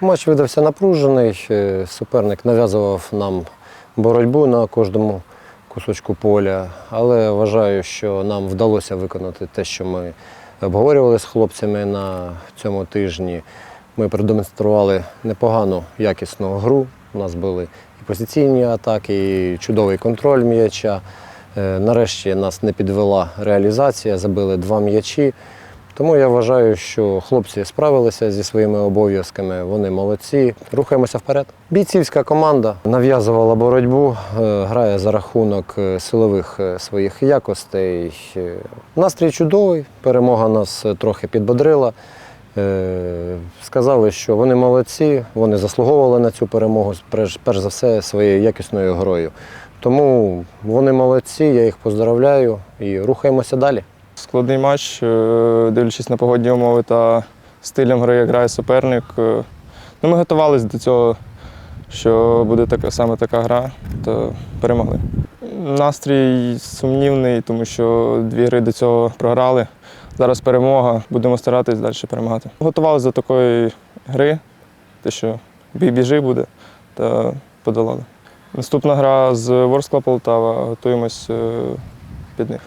Матч видався напружений. е, Суперник нав'язував нам боротьбу на кожному кусочку поля, але вважаю, що нам вдалося виконати те, що ми обговорювали з хлопцями на цьому тижні. Ми продемонстрували непогану якісну гру. У нас були і позиційні атаки, і чудовий контроль м'яча. Е, Нарешті нас не підвела реалізація, забили два м'ячі. Тому я вважаю, що хлопці справилися зі своїми обов'язками, вони молодці. Рухаємося вперед. Бійцівська команда нав'язувала боротьбу, е, грає за рахунок е, силових е, своїх якостей. Настрій чудовий, перемога нас трохи підбодрила. Сказали, що вони молодці, вони заслуговували на цю перемогу, перш за все, своєю якісною грою. Тому вони молодці, я їх поздравляю і рухаємося далі. Складний матч, е, дивлячись на погодні умови та стилем гри, як грає суперник. Е, Ну, ми готувалися до цього, що буде така, саме така гра, то перемогли. Настрій сумнівний, тому що дві гри до цього програли. Зараз перемога, будемо старатись далі перемагати. Готувалися до такої гри, те, що бій-біжи буде, та подолали. Наступна гра з Ворскла Полтава, готуємось е, під них.